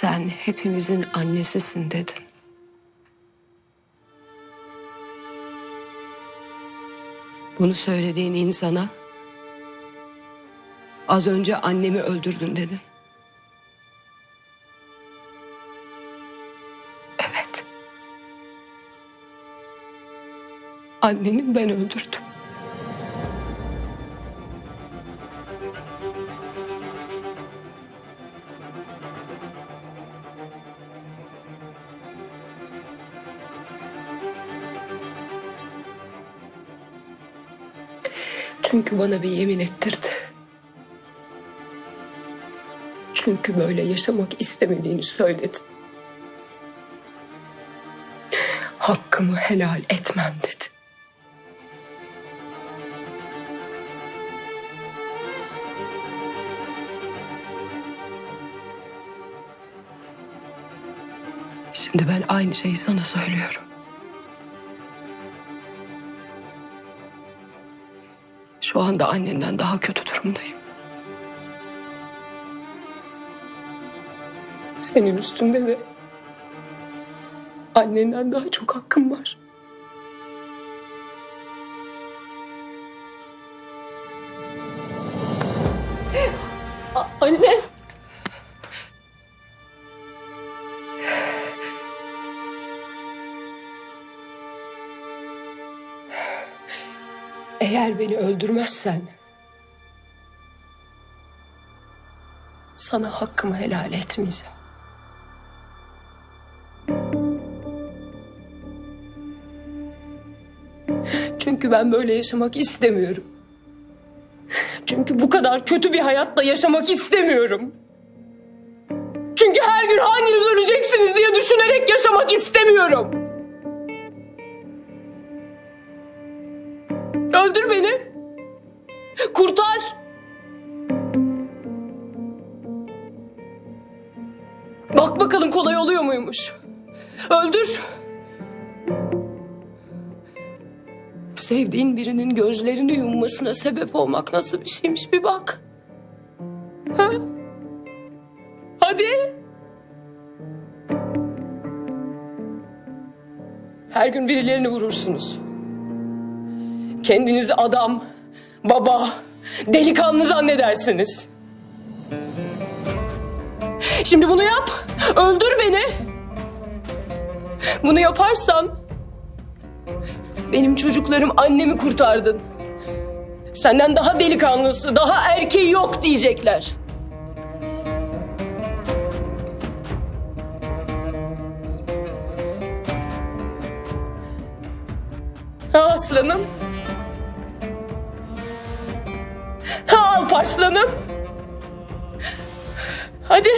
Sen hepimizin annesisin dedin. Bunu söylediğin insana az önce annemi öldürdün dedin. Evet. Anneni ben öldürdüm. Çünkü bana bir yemin ettirdi. Çünkü böyle yaşamak istemediğini söyledi. Hakkımı helal etmem dedi. Şimdi ben aynı şeyi sana söylüyorum. Şu anda annenden daha kötü durumdayım. Senin üstünde de annenden daha çok hakkım var. Anne. Eğer beni öldürmezsen sana hakkımı helal etmeyeceğim. Çünkü ben böyle yaşamak istemiyorum. Çünkü bu kadar kötü bir hayatla yaşamak istemiyorum. Çünkü her gün hanginiz öleceksiniz diye düşünerek yaşamak istemiyorum. Öldür beni. Kurtar. Bak bakalım kolay oluyor muymuş. Öldür. Sevdiğin birinin gözlerini yummasına sebep olmak nasıl bir şeymiş bir bak. Ha? Hadi. Her gün birilerini vurursunuz. Kendinizi adam, baba, delikanlı zannedersiniz. Şimdi bunu yap. Öldür beni. Bunu yaparsan benim çocuklarım annemi kurtardın. Senden daha delikanlısı, daha erkeği yok diyecekler. Aslanım. Ha Alparslanım. Hadi.